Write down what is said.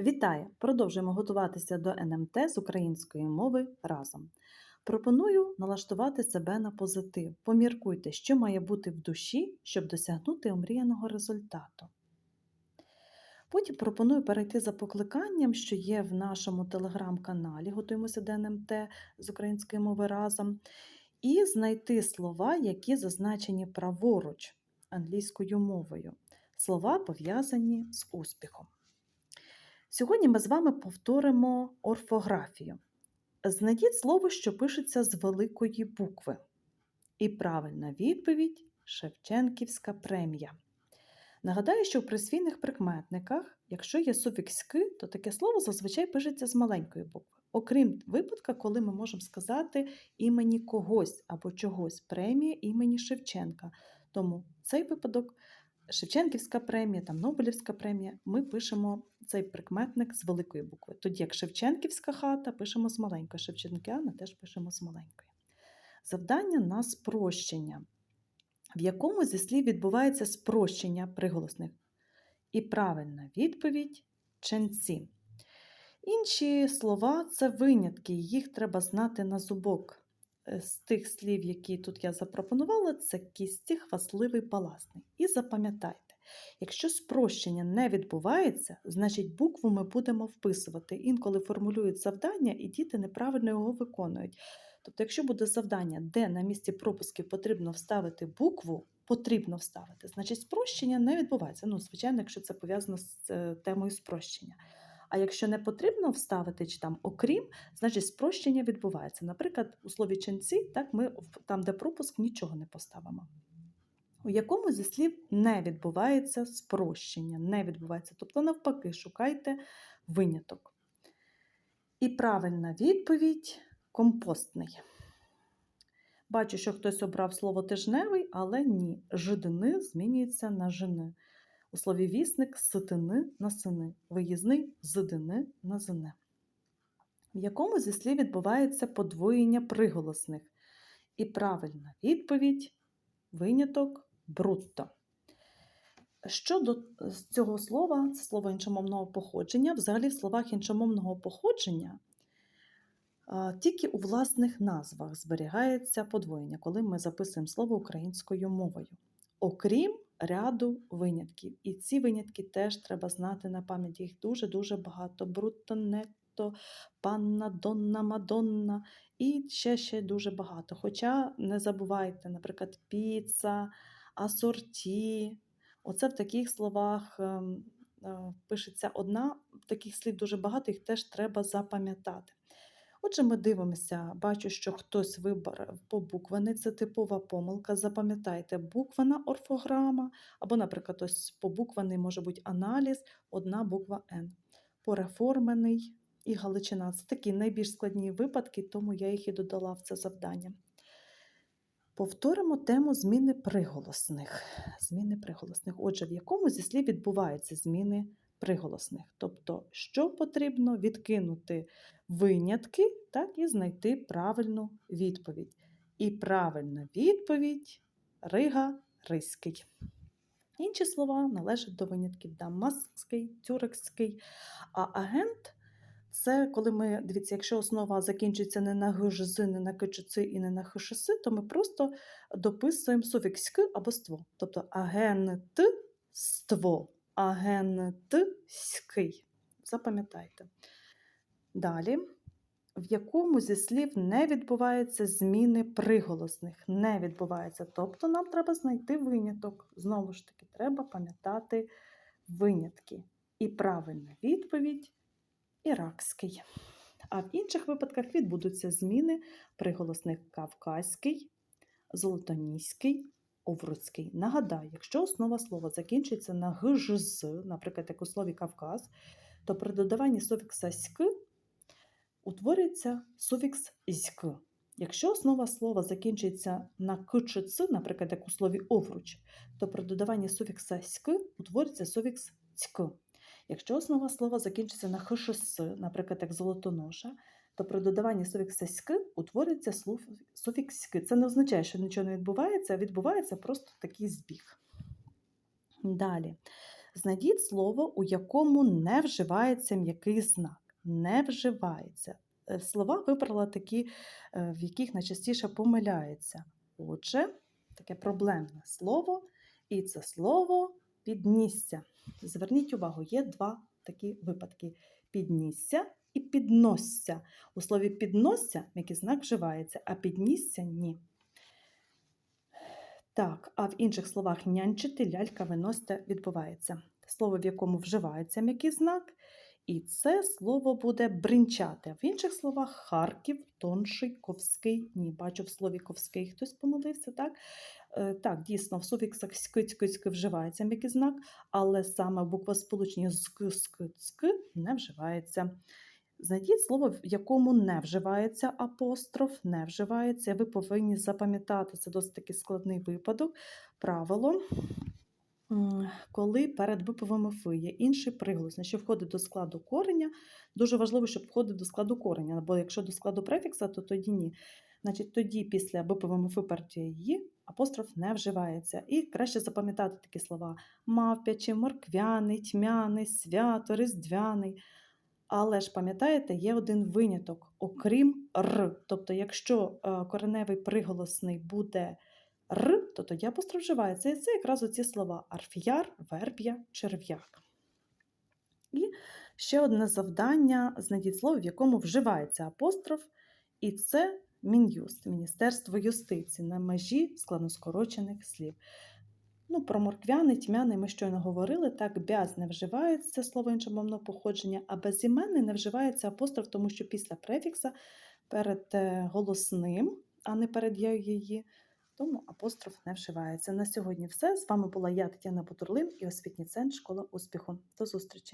Вітаю! Продовжуємо готуватися до НМТ з української мови разом. Пропоную налаштувати себе на позитив. Поміркуйте, що має бути в душі, щоб досягнути омріяного результату. Потім пропоную перейти за покликанням, що є в нашому телеграм-каналі Готуємося до НМТ з української мови разом, і знайти слова, які зазначені праворуч англійською мовою. Слова пов'язані з успіхом. Сьогодні ми з вами повторимо орфографію. Знайдіть слово, що пишеться з великої букви. І правильна відповідь Шевченківська премія. Нагадаю, що в присвійних прикметниках, якщо є суфікс «ки», то таке слово зазвичай пишеться з маленької букви. Окрім випадка, коли ми можемо сказати імені когось або чогось премія імені Шевченка. Тому цей випадок Шевченківська премія, там Нобелівська премія, ми пишемо цей прикметник з великої букви. Тоді як Шевченківська хата пишемо з маленької, Шевченкіана теж пишемо з маленької. Завдання на спрощення, в якому зі слів відбувається спрощення приголосних. І правильна відповідь ченці. Інші слова це винятки, їх треба знати на зубок. Е, З тих слів, які тут я запропонувала, це кісті, хвасливий, паласний. І запам'ятайте, якщо спрощення не відбувається, значить букву ми будемо вписувати. Інколи формулюють завдання, і діти неправильно його виконують. Тобто, якщо буде завдання, де на місці пропусків потрібно вставити букву, потрібно вставити, значить спрощення не відбувається. Ну, звичайно, якщо це пов'язано з е, темою спрощення. А якщо не потрібно вставити чи там окрім, значить спрощення відбувається. Наприклад, у слові ченці, так ми там, де пропуск, нічого не поставимо. У якому зі слів не відбувається спрощення, не відбувається. Тобто, навпаки, шукайте виняток. І правильна відповідь компостний. Бачу, що хтось обрав слово тижневий, але ні. Жидини змінюється на жини. У слові вісник ситини на сини, виїзний зидини на зине. В якому зі слів відбувається подвоєння приголосних? І правильна відповідь виняток брутто. Щодо цього слова, це слово іншомовного походження, взагалі в словах іншомовного походження тільки у власних назвах зберігається подвоєння, коли ми записуємо слово українською мовою. Окрім ряду винятків. І ці винятки теж треба знати на пам'ять. Їх дуже-дуже багато. Брутто, нетто, панна, донна, мадонна і ще ще дуже багато. Хоча не забувайте, наприклад, піца, асорті. Оце в таких словах ем, е, пишеться одна, таких слів дуже багато, їх теж треба запам'ятати. Отже, ми дивимося, бачу, що хтось вибрав побуквений, це типова помилка. Запам'ятайте, буквена орфограма, або, наприклад, ось побуквений може бути аналіз, одна буква Н. Пореформений і галичина. Це такі найбільш складні випадки, тому я їх і додала в це завдання. Повторимо тему зміни приголосних. Зміни приголосних. Отже, в якому зі слів відбуваються зміни приголосних? Тобто, що потрібно відкинути винятки, так і знайти правильну відповідь. І правильна відповідь Рига Ризький. Інші слова належать до винятків дамаскський, тюрекський. А агент це коли ми, дивіться, якщо основа закінчується не на гжзи, не на кичуци і не на хишиси, то ми просто дописуємо суфікс або ство. Тобто агент ство, агент ський. Запам'ятайте. Далі, в якому зі слів не відбувається зміни приголосних, не відбувається. Тобто нам треба знайти виняток. Знову ж таки, треба пам'ятати винятки. І правильна відповідь іракський. А в інших випадках відбудуться зміни приголосних кавказький, золотоніський, овруцький. Нагадаю, якщо основа слова закінчується на гжз, наприклад, як у слові Кавказ, то при додаванні суфікса ськ утворюється суфікс «зьк». Якщо основа слова закінчується на к наприклад, як у слові овруч, то при додаванні суфікса «ськ» утворюється суфікс «цьк». Якщо основа слова закінчується на х чи с, наприклад, як золотоноша, то при додаванні суфікса «ськ» утворюється суфікс «ськ». Це не означає, що нічого не відбувається, а відбувається просто такий збіг. Далі. Знайдіть слово, у якому не вживається м'який знак. Не вживається. Е, Слова вибрала такі, е, в яких найчастіше помиляється. Отже, таке проблемне слово, і це слово піднісся. Зверніть увагу, є два такі випадки: піднісся і підносся. У слові підносся м'який знак вживається, а піднісся ні. Так, а в інших словах нянчити, лялька, виносьте відбувається. Слово, в якому вживається м'який знак, і це слово буде бринчати. В інших словах Харків, тонший, ковський. Ні, бачу в слові ковський хтось помилився, так? Е, Так, дійсно, в суфіксах скить вживається м'який знак, але саме буква сполучення зк, ск, цк не вживається. Знайдіть слово, в якому не вживається апостроф, не вживається. Ви повинні запам'ятати, це досить таки складний випадок. Правило, коли перед випивом «фи» є інший приголосний, що входить до складу кореня, дуже важливо, щоб входив до складу кореня, бо якщо до складу префікса, то тоді ні. Значить, тоді після випивом «фи» перед «її» апостроф не вживається. І краще запам'ятати такі слова: мавпячий, морквяний, тьмяний, свято, різдвяний. Але ж пам'ятаєте, є один виняток, окрім р. Тобто, якщо е, кореневий приголосний буде р, то тоді апостроф вживається. І це якраз оці слова арфіяр, верб'я, черв'як. І ще одне завдання: знайдіть слово, в якому вживається апостроф, і це Мін'юст, Міністерство юстиції на межі складноскорочених слів. Ну, про морквяний, тьмяний ми щойно говорили. Так, бяз не вживається слово іншомовного походження, а безіменний не вживається апостроф, тому що після префікса перед е, голосним, а не перед я її, тому апостроф не вживається. На сьогодні все. З вами була я, Тетяна Бутурлин і освітній центр Школа успіху. До зустрічі!